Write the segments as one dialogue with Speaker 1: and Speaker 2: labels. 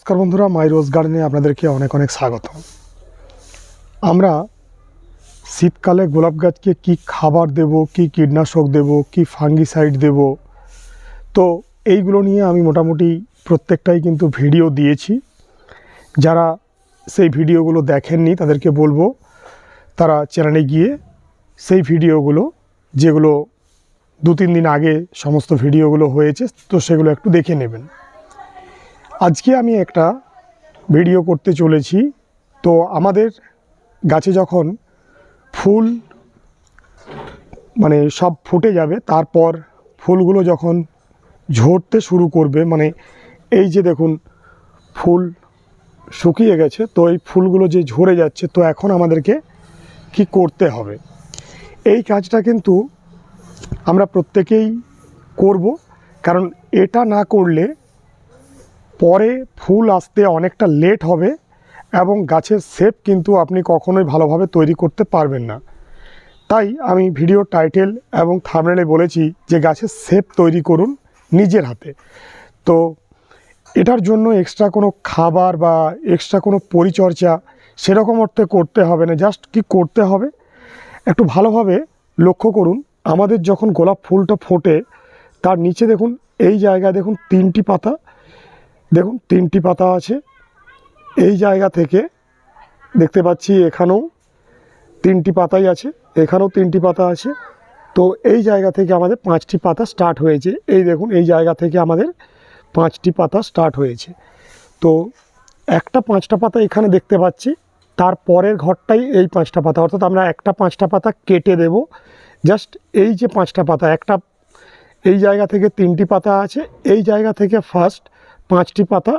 Speaker 1: নমস্কার বন্ধুরা, মাই রোজ গার্ডেনে আপনাদেরকে অনেক অনেক স্বাগত আমরা শীতকালে গোলাপ গাছকে কি খাবার দেব, কি কীটনাশক দেব, কি ফাঙ্গিসাইড দেব? তো এইগুলো নিয়ে আমি মোটামুটি প্রত্যেকটাই কিন্তু ভিডিও দিয়েছি। যারা সেই ভিডিওগুলো দেখেননি, তাদেরকে বলব, তারা চ্যানেলে গিয়ে সেই ভিডিওগুলো, যেগুলো দু তিন দিন আগে সমস্ত ভিডিওগুলো হয়েছে, তো সেগুলো একটু দেখে নেবেন। আজকে আমি একটা ভিডিও করতে চলেছি। তো আমাদের গাছে যখন ফুল মানে সব ফুটে যাবে, তারপর ফুলগুলো যখন ঝরতে শুরু করবে মানে এই যে দেখুন, ফুল শুকিয়ে গেছে, তো এই ফুলগুলো যে ঝরে যাচ্ছে, তো এখন আমাদেরকে কি করতে হবে? এই কাজটা কিন্তু আমরা প্রত্যেকেই করব, কারণ এটা না করলে পরে ফুল আসতে অনেকটা লেট হবে এবং গাছের শেপ কিন্তু আপনি কখনোই ভালোভাবে তৈরি করতে পারবেন না। তাই আমি ভিডিও টাইটেল এবং থামনেলে বলেছি যে গাছের শেপ তৈরি করুন নিজের হাতে। তো এটার জন্য এক্সট্রা কোনো খাবার বা এক্সট্রা কোনো পরিচর্যা সেরকম অর্থে করতে হবে না জাস্ট কি করতে হবে? একটু ভালোভাবে লক্ষ্য করুন, আমাদের যখন গোলাপ ফুলটা ফোটে, তার নিচে দেখুন, এই জায়গায় দেখুন তিনটি পাতা দেখুন, তিনটি পাতা আছে। এই জায়গা থেকে দেখতে পাচ্ছি এখানেও তিনটি পাতাই আছে, এখানেও তিনটি পাতা আছে। তো এই জায়গা থেকে আমাদের পাঁচটি পাতা স্টার্ট হয়েছে। এই দেখুন, এই জায়গা থেকে আমাদের পাঁচটি পাতা স্টার্ট হয়েছে। তো একটা পাঁচটা পাতা এখানে দেখতে পাচ্ছি, তার পরের ঘরটাই এই পাঁচটা পাতা। অর্থাৎ আমরা একটা পাঁচটা পাতা কেটে দেব। জাস্ট এই যে পাঁচটা পাতা, একটা, এই জায়গা থেকে তিনটি পাতা আছে। এই জায়গা থেকে ফার্স্ট পাঁচটি পাতা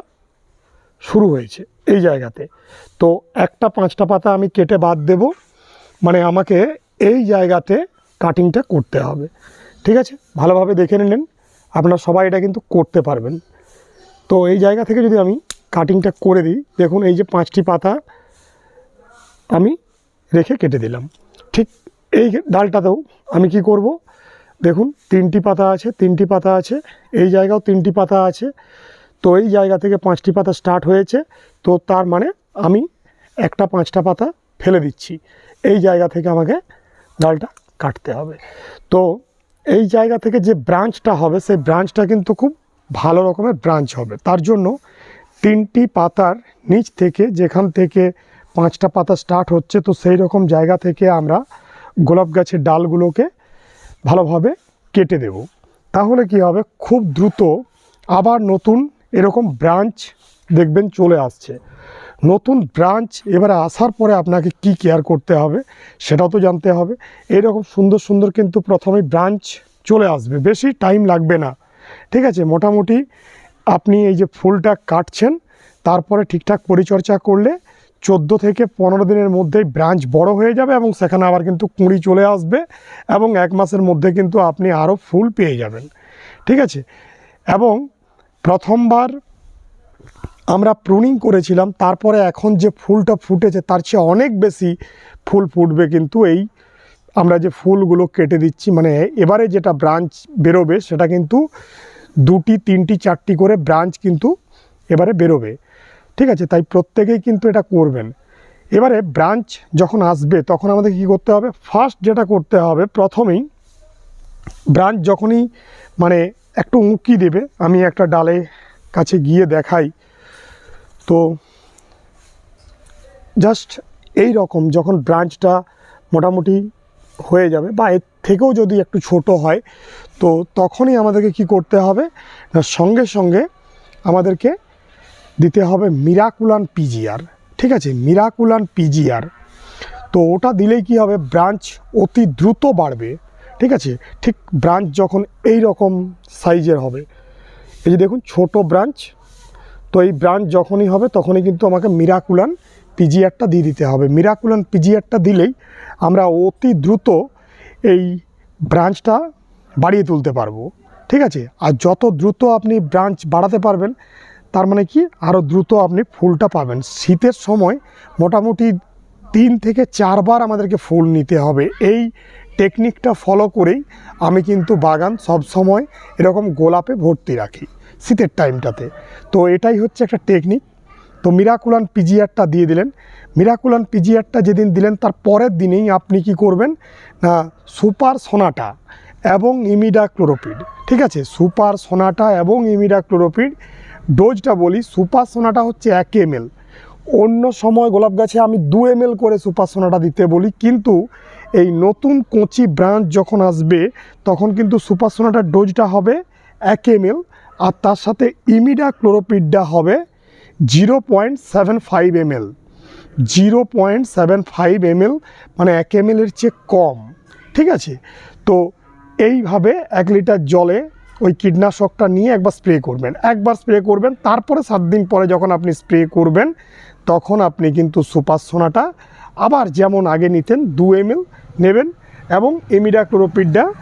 Speaker 1: শুরু হয়েছে এই জায়গাতে। তো একটা পাঁচটা পাতা আমি কেটে বাদ দেব। মানে আমাকে এই জায়গাতে কাটিংটা করতে হবে। ঠিক আছে? ভালোভাবে দেখে নিলেন। আপনারা সবাই এটা কিন্তু করতে পারবেন। তো এই জায়গা থেকে যদি আমি কাটিংটা করে দিই, দেখুন এই যে পাঁচটি পাতা আমি রেখে কেটে দিলাম। ঠিক এই ডালটাতেও আমি কি করব? দেখুন, তিনটি পাতা আছে, তিনটি পাতা আছে, এই জায়গাও তিনটি পাতা আছে। তো এই জায়গা থেকে পাঁচটি পাতা স্টার্ট হয়েছে। তো তার মানে আমি একটা পাঁচটা পাতা ফেলে দিচ্ছি। এই জায়গা থেকে আমাকে ডালটা কাটতে হবে। তো এই জায়গা থেকে যে ব্রাঞ্চটা হবে, সেই ব্রাঞ্চটা কিন্তু খুব ভালো রকমের ব্রাঞ্চ হবে। তার জন্য তিনটি পাতার নিচ থেকে যেখান থেকে পাঁচটা পাতা স্টার্ট হচ্ছে, তো সেই রকম জায়গা থেকে আমরা গোলাপ গাছের ডালগুলোকে ভালোভাবে কেটে দেব। তাহলে কি হবে? খুব দ্রুত আবার নতুন এরকম ব্রাঞ্চ দেখবেন চলে আসছে। নতুন ব্রাঞ্চ এবারে আসার পরে আপনাকে কি কেয়ার করতে হবে সেটাও তো জানতে হবে। এরকম সুন্দর সুন্দর কিন্তু প্রথমে ব্রাঞ্চ চলে আসবে। বেশি টাইম লাগবে না। ঠিক আছে? মোটামুটি আপনি এই যে ফুলটা কাটছেন, তারপরে ঠিকঠাক পরিচর্যা করলে চোদ্দ থেকে পনেরো দিনের মধ্যেই ব্রাঞ্চ বড় হয়ে যাবে এবং সেখানে আবার কিন্তু কুঁড়ি চলে আসবে এবং এক মাসের মধ্যে কিন্তু আপনি আরও ফুল পেয়ে যাবেন। ঠিক আছে? এবং প্রথমবার আমরা প্রুনিং করেছিলাম, তারপরে এখন যে ফুলটা ফুটেছে তার চেয়ে অনেক বেশি ফুল ফুটবে কিন্তু এই আমরা যে ফুলগুলো কেটে দিচ্ছি মানে এবারে যেটা ব্রাঞ্চ বেরোবে সেটা কিন্তু দুটি, তিনটি, চারটি করে ব্রাঞ্চ কিন্তু এবারে বেরোবে। ঠিক আছে, তাই প্রত্যেকেই কিন্তু এটা করবেন। এবারে ব্রাঞ্চ যখন আসবে তখন আমাদের কী করতে হবে? ফার্স্ট যেটা করতে হবে প্রথমেই ব্রাঞ্চ যখনই মানে একটু উঁকি দেবে। আমি একটা ডালে কাছে গিয়ে দেখাই। তো জাস্ট এই রকম যখন ব্রাঞ্চটা মোটামুটি হয়ে যাবে বা এর থেকেও যদি একটু ছোট হয়, তো তখনই আমাদেরকে কি করতে হবে? না, সঙ্গে সঙ্গে আমাদেরকে দিতে হবে মিরাকুলান পিজিআর ঠিক আছে? মিরাকুলান পিজিআর তো ওটা দিলেই কি হবে? ব্রাঞ্চ অতি দ্রুত বাড়বে। ঠিক আছে? ঠিক ব্রাঞ্চ যখন এই রকম সাইজের হবে, এই যে দেখুন ছোট ব্রাঞ্চ তো এই ব্রাঞ্চ যখনই হবে তখনই কিন্তু আমাকে মিরাকুলান পিজিআরটা দিয়ে দিতে হবে। মিরাকুলান পিজিআরটা দিলেই আমরা অতি দ্রুত এই ব্রাঞ্চটা বাড়িয়ে তুলতে পারব। ঠিক আছে? আর যত দ্রুত আপনি ব্রাঞ্চ বাড়াতে পারবেন, তার মানে কি? আরও দ্রুত আপনি ফুলটা পাবেন। শীতের সময় মোটামুটি তিন থেকে চারবার আমাদেরকে ফুল নিতে হবে। এই টেকনিকটা ফলো করেই আমি কিন্তু বাগান সব সময় এরকম গোলাপে ভর্তি রাখি শীতের টাইমটাতে তো এটাই হচ্ছে একটা টেকনিক তো মিরাকুলান পিজিআরটা দিয়ে দিলেন। মিরাকুলান পিজিআরটা যেদিন দিলেন, তার পরের দিনেই আপনি কি করবেন? না সুপার সোনাটা এবং ইমিডা ক্লোরোপিড ঠিক আছে? সুপার সোনাটা এবং ইমিডা ক্লোরোপিড ডোজটা বলি সুপার সোনাটা হচ্ছে এক এমএল অন্য সময় গোলাপ গাছে আমি দু এমএল করে সুপার সোনাটা দিতে বলি, কিন্তু এই নতুন কচি ব্রাঞ্চ যখন আসবে, তখন কিন্তু সুপার সোনাটার ডোজটা হবে এক এমএল আর তার সাথে ইমিডা ক্লোরোপিডটা হবে zero point seven five ML zero point seven five ML মানে এক এম এমএলের চেয়ে কম। ঠিক আছে? তো এইভাবে এক লিটার জলে ওই কীটনাশকটা নিয়ে একবার স্প্রে করবেন। একবার স্প্রে করবেন, তারপরে সাত দিন পরে যখন আপনি স্প্রে করবেন, তখন আপনি কিন্তু সুপার সোনাটা আবার যেমন আগে নিতেন দু এমএল নেবেন এবং এমিডা ক্লোরোপিডটা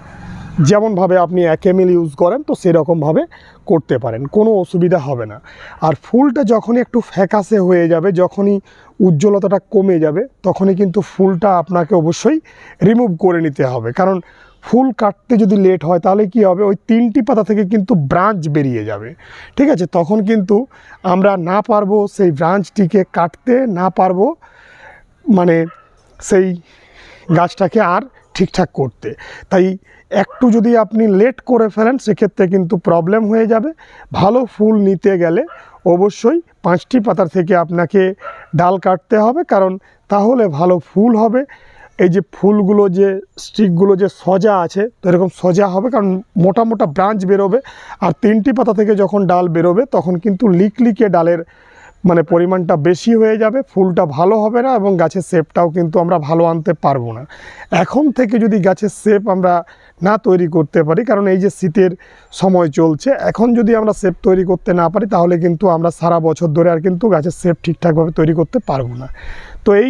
Speaker 1: যেমনভাবে আপনি এক এমএল ইউজ করেন, তো সেরকমভাবে করতে পারেন, কোনো অসুবিধা হবে না। আর ফুলটা যখনই একটু ফ্যাকাসে হয়ে যাবে, যখনই উজ্জ্বলতাটা কমে যাবে, তখনই কিন্তু ফুলটা আপনাকে অবশ্যই রিমুভ করে নিতে হবে। কারণ ফুল কাটতে যদি লেট হয়, তাহলে কি হবে? ওই তিনটি পাতা থেকে কিন্তু ব্রাঞ্চ বেরিয়ে যাবে। ঠিক আছে? তখন কিন্তু আমরা না পারব সেই ব্রাঞ্চটিকে কাটতে, না পারব মানে সেই গাছটাকে আর ঠিকঠাক করতে। তাই একটু যদি আপনি লেট করে ফেলেন, সেক্ষেত্রে কিন্তু প্রবলেম হয়ে যাবে। ভালো ফুল নিতে গেলে অবশ্যই পাঁচটি পাতার থেকে আপনাকে ডাল কাটতে হবে, কারণ তাহলে ভালো ফুল হবে। এই যে ফুলগুলো যে, স্টিকগুলো যে সজা আছে, তো এরকম সজা হবে, কারণ মোটা মোটা ব্রাঞ্চ বেরোবে। আর তিনটি পাতা থেকে যখন ডাল বেরোবে, তখন কিন্তু লিকলিকে ডালের মানে পরিমাণটা বেশি হয়ে যাবে, ফুলটা ভালো হবে না এবং গাছের শেপটাও কিন্তু আমরা ভালো আনতে পারব না। এখন থেকে যদি গাছের শেপ আমরা না তৈরি করতে পারি, কারণ এই যে শীতের সময় চলছে, এখন যদি আমরা শেপ তৈরি করতে না পারি, তাহলে কিন্তু আমরা সারা বছর ধরে আর কিন্তু গাছের শেপ ঠিকঠাকভাবে তৈরি করতে পারব না। তো এই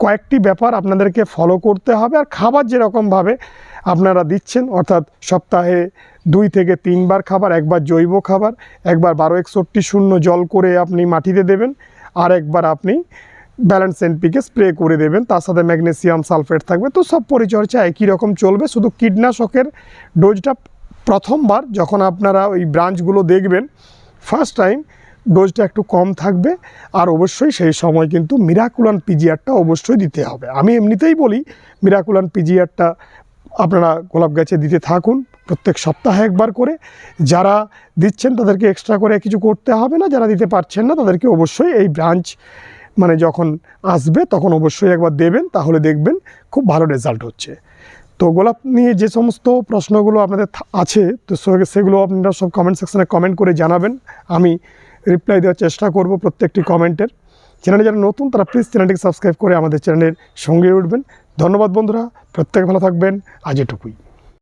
Speaker 1: কয়েকটি ব্যাপার আপনাদেরকে ফলো করতে হবে, আর খাবার যেরকমভাবে আপনারা দিচ্ছেন, অর্থাৎ সপ্তাহে দুই থেকে তিনবার খাবার, একবার জৈব খাবার, একবার বারো একষট্টি শূন্য জল করে আপনি মাটিতে দেবেন, আর একবার আপনি ব্যালেন্স এনপিকে স্প্রে করে দেবেন, তার সাথে ম্যাগনেসিয়াম সালফেট থাকবে। তো সব পরিচর্যা একই রকম চলবে, শুধু কীটনাশকের ডোজটা প্রথমবার যখন আপনারা ওই ব্রাঞ্চগুলো দেখবেন, ফার্স্ট টাইম ডোজটা একটু কম থাকবে, আর অবশ্যই সেই সময় কিন্তু মিরাকুলান পিজিআরটা অবশ্যই দিতে হবে। আমি এমনিতেই বলি, মিরাকুলান পিজিআরটা আপনারা গোলাপ গাছে দিতে থাকুন, প্রত্যেক সপ্তাহে একবার করে। যারা দিচ্ছেন তাদেরকে এক্সট্রা করে কিছু করতে হবে না, যারা দিতে পারছেন না তাদেরকে অবশ্যই এই ব্রাঞ্চ মানে যখন আসবে তখন অবশ্যই একবার দেবেন, তাহলে দেখবেন খুব ভালো রেজাল্ট হচ্ছে। তো গোলাপ নিয়ে যে সমস্ত প্রশ্নগুলো আপনাদের আছে, তো সেগুলো আপনারা সব কমেন্ট সেকশানে কমেন্ট করে জানাবেন। আমি রিপ্লাই দেওয়ার চেষ্টা করব প্রত্যেকটি কমেন্টের চ্যানেলে যারা নতুন, তারা প্লিজ চ্যানেলটিকে সাবস্ক্রাইব করে আমাদের চ্যানেলের সঙ্গে উঠবেন। ধন্যবাদ বন্ধুরা প্রত্যেকে ভালো থাকবেন আজ এটুকুই।